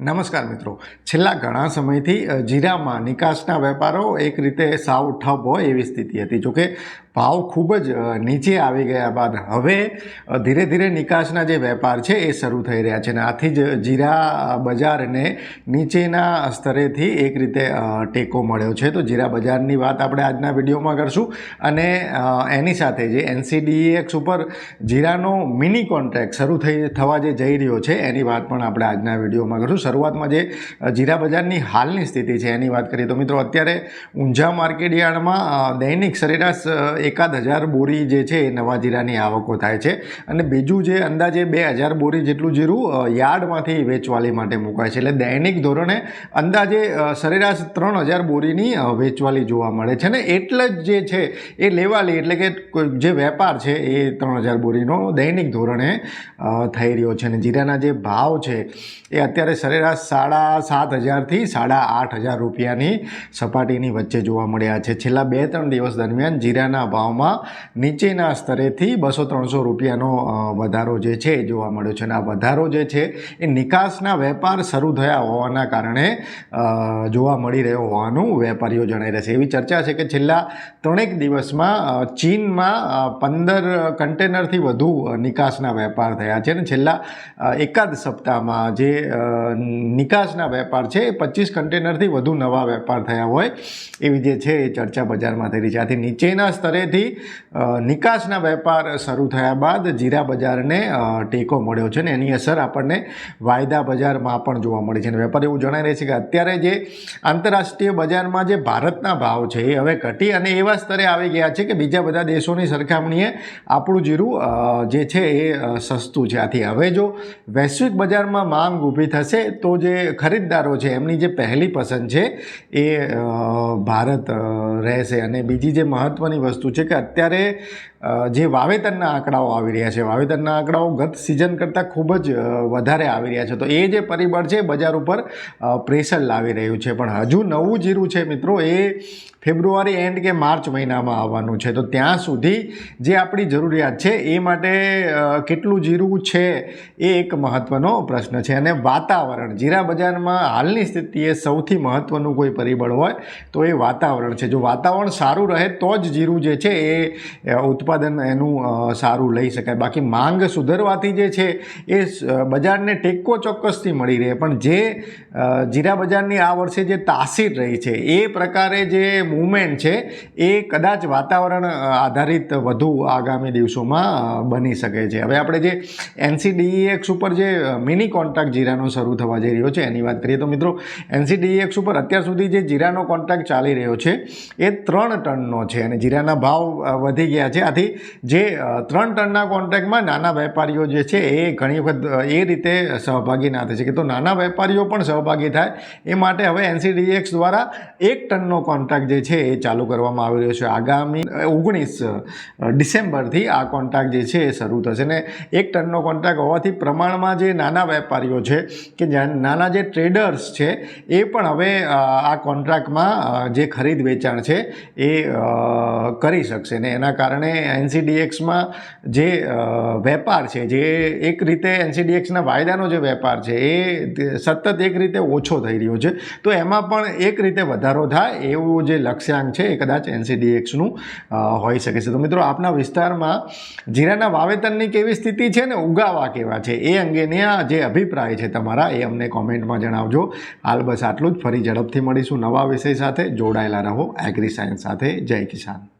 નમસ્કાર મિત્રો. છેલ્લા ઘણા સમયથી જીરામાં નિકાસના વેપારો એક રીતે સાવ ઠપ હોય એવી સ્થિતિ હતી. જોકે ભાવ ખૂબ જ નીચે આવી ગયા બાદ હવે ધીરે ધીરે નિકાસના જે વેપાર છે એ શરૂ થઈ રહ્યા છે અને આથી જ જીરા બજારને નીચેના સ્તરેથી એક રીતે ટેકો મળ્યો છે. તો જીરા બજારની વાત આપણે આજના વિડીયોમાં કરશું અને એની સાથે જે એનસીડીએક્સ ઉપર જીરાનો મિની કોન્ટ્રાક્ટ શરૂ થઈ, થવા જે જઈ રહ્યો છે એની વાત પણ આપણે આજના વિડીયોમાં કરશું. શરૂઆતમાં જે જીરા બજારની હાલની સ્થિતિ છે એની વાત કરીએ તો મિત્રો અત્યારે ઊંઝા માર્કેટયાર્ડમાં દૈનિક સરેરાશ એકાદ હજાર બોરી જે છે એ નવા જીરાની આવકો થાય છે. અને બીજું જે અંદાજે બે હજાર બોરી જેટલું જીરું યાર્ડમાંથી વેચવાલી માટે મુકાય છે. એટલે દૈનિક ધોરણે અંદાજે સરેરાશ ત્રણ હજાર બોરીની વેચવાલી જોવા મળે છે. ને એટલે જ જે છે એ લેવાલી, એટલે કે જે વેપાર છે એ ત્રણ હજાર બોરીનો દૈનિક ધોરણે થઈ રહ્યો છે. અને જીરાના જે ભાવ છે એ અત્યારે સરેરાશ સાડા સાત હજારથી સાડા આઠ હજાર રૂપિયાની સપાટીની વચ્ચે જોવા મળ્યા છે. છેલ્લા બે ત્રણ દિવસ દરમિયાન જીરાના ભાવમાં નીચેના સ્તરેથી બસો ત્રણસો રૂપિયાનો વધારો જે છે જોવા મળ્યો છે. અને આ વધારો જે છે એ નિકાસના વેપાર શરૂ થયા હોવાના કારણે જોવા મળી રહ્યો હોવાનું વેપારીઓ જણાઈ રહ્યા છે. એવી ચર્ચા છે કે છેલ્લા ત્રણેક દિવસમાં ચીનમાં પંદર કન્ટેનરથી વધુ નિકાસના વેપાર થયા છે. અને છેલ્લા એકાદ સપ્તાહમાં જે નિકાસના વેપાર છે એ પચીસ કન્ટેનરથી વધુ નવા વેપાર થયા હોય એવી જે છે એ ચર્ચા બજારમાં થઈ રહી છે. આથી નીચેના સ્તરેથી અ, નિકાસના વેપાર શરૂ થયા બાદ જીરા બજારને ટેકો મળ્યો છે ને એની અસર આપણને વાયદા બજારમાં પણ જોવા મળી છે. અને વેપાર એવું જણાઈ રહ્યું છે કે અત્યારે જે આંતરરાષ્ટ્રીય બજારમાં જે ભારતના ભાવ છે એ હવે ઘટી અને એવા સ્તરે આવી ગયા છે કે બીજા બધા દેશોની સરખામણીએ આપણું જીરું જે છે એ સસ્તું છે. આથી હવે જો વૈશ્વિક બજારમાં માંગ ઊભી થશે તો જે ખરીદદારો છે એમની જે પહેલી પસંદ છે એ ભારત રહેશે. અને બીજી જે મહત્ત્વની વસ્તુ છે કે અત્યારે જે વાવેતરના આંકડાઓ આવી રહ્યા છે વાવેતરના આંકડાઓ ગત સિઝન કરતાં ખૂબ જ વધારે આવી રહ્યા છે. તો એ જે પરિબળ છે બજાર ઉપર પ્રેશર લાવી રહ્યું છે. પણ હજુ નવું જીરું છે મિત્રો એ ફેબ્રુઆરી એન્ડ કે માર્ચ મહિનામાં આવવાનું છે. તો ત્યાં સુધી જે આપણી જરૂરિયાત છે એ માટે કેટલું જીરું છે એ એક મહત્ત્વનો પ્રશ્ન છે. અને વાતાવરણ જીરા બજારમાં હાલની સ્થિતિએ સૌથી મહત્ત્વનું કોઈ પરિબળ હોય તો એ વાતાવરણ છે. જો વાતાવરણ સારું રહે તો જ જીરું જે છે એ અ, ઉત્પાદન એનું સારું લઈ શકાય. બાકી માંગ સુધરવાથી જે છે, એ બજારને ટેકો ચોક્કસથી મળી રહે. પણ જે જીરા બજારની આ વર્ષે જે તાસીર રહી છે, એ પ્રકારે જે મૂવમેન્ટ છે, એ કદાચ વાતાવરણ આધારિત વધુ આગામી દિવસોમાં બની શકે છે. હવે આપણે જે એનસીડીએક્સ ઉપર જે મિની કોન્ટ્રાક્ટ જીરાનો શરૂ થવા જઈ રહ્યો છે, એની વાત કરીએ તો મિત્રો, એનસીડીએક્સ ઉપર અત્યાર સુધી જે જીરાનો કોન્ટ્રાક્ટ ચાલી રહ્યો છે, એ ત્રણ ટનનો છે. અને જીરાના ભાવ વધી ગયા છે. આથી જે ત્રણ ટનના કોન્ટ્રાક્ટમાં નાના વેપારીઓ જે છે એ ઘણી વખત એ રીતે સહભાગી ના થઈ શકે તો નાના વેપારીઓ પણ સહભાગી થાય. એ માટે હવે એનસીડીએક્સ દ્વારા એક ટનનો કોન્ટ્રાક્ટ જે છે એ ચાલુ કરવામાં આવી રહ્યો છે. આગામી ઓગણીસ ડિસેમ્બરથી આ કોન્ટ્રાક્ટ જે છે એ શરૂ થશે. ને એક ટનનો કોન્ટ્રાક્ટ હોવાથી પ્રમાણમાં જે નાના વેપારીઓ છે કે નાના જે ટ્રેડર્સ છે એ પણ હવે આ કોન્ટ્રાક્ટમાં જે ખરીદ વેચાણ છે એ કરી શકશે. ને એના કારણે એનસીડીએક્સમાં જે વેપાર છે, જે એક રીતે એનસીડીએક્સના વાયદાનો જે વેપાર છે, એ સતત એક રીતે ઓછો થઈ રહ્યો છે. તો એમાં પણ એક રીતે વધારો થાય એવું જે લક્ષ્યાંક છે એ કદાચ એનસીડીએક્સનું હોઈ શકે છે. તો મિત્રો, આપના વિસ્તારમાં જીરાના વાવેતરની કેવી સ્થિતિ છે ને ઉગાવા કેવા છે એ અંગેની આ જે અભિપ્રાય છે તમારા એ અમને કોમેન્ટમાં જણાવજો. હાલ બસ આટલું જ. ફરી ઝડપથી મળીશું નવા વિષય સાથે. જોડાયેલા રહો એગ્રી સાયન્સ સાથે. જય કિસાન.